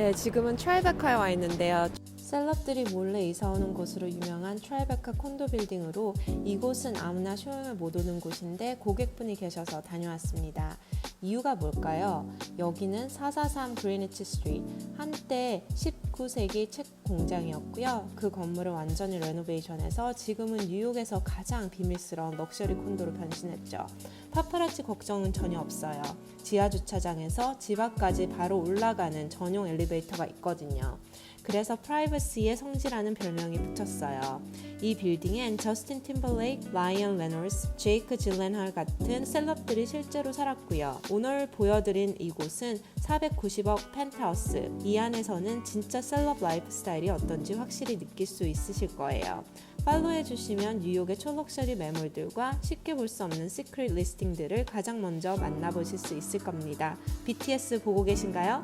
네, 지금은 트라이베카에 와 있는데요. 셀럽들이 몰래 이사 오는 곳으로 유명한 트라이베카 콘도 빌딩으로 이곳은 아무나 쇼용을 못 오는 곳인데 고객분이 계셔서 다녀왔습니다. 이유가 뭘까요? 여기는 443 그리니치 스트리트 한때 19세기 책 공장이었고요. 그 건물을 완전히 레노베이션해서 지금은 뉴욕에서 가장 비밀스러운 럭셔리 콘도로 변신했죠. 파파라치 걱정은 전혀 없어요. 지하 주차장에서 집 앞까지 바로 올라가는 전용 엘리베이터가 있거든요. 그래서 프라이버시의 성지라는 별명이 붙었어요. 이 빌딩엔 저스틴 팀벌레이크, 라이언 레놀스, 제이크 질렌할 같은 셀럽들이 실제로 살았고요. 오늘 보여드린 이곳은 490억 펜트하우스. 이 안에서는 진짜 셀럽 라이프 스타일이 어떤지 확실히 느낄 수 있으실 거예요. 팔로우해 주시면 뉴욕의 초럭셔리 매물들과 쉽게 볼 수 없는 시크릿 리스팅들을 가장 먼저 만나보실 수 있을 겁니다. BTS 보고 계신가요?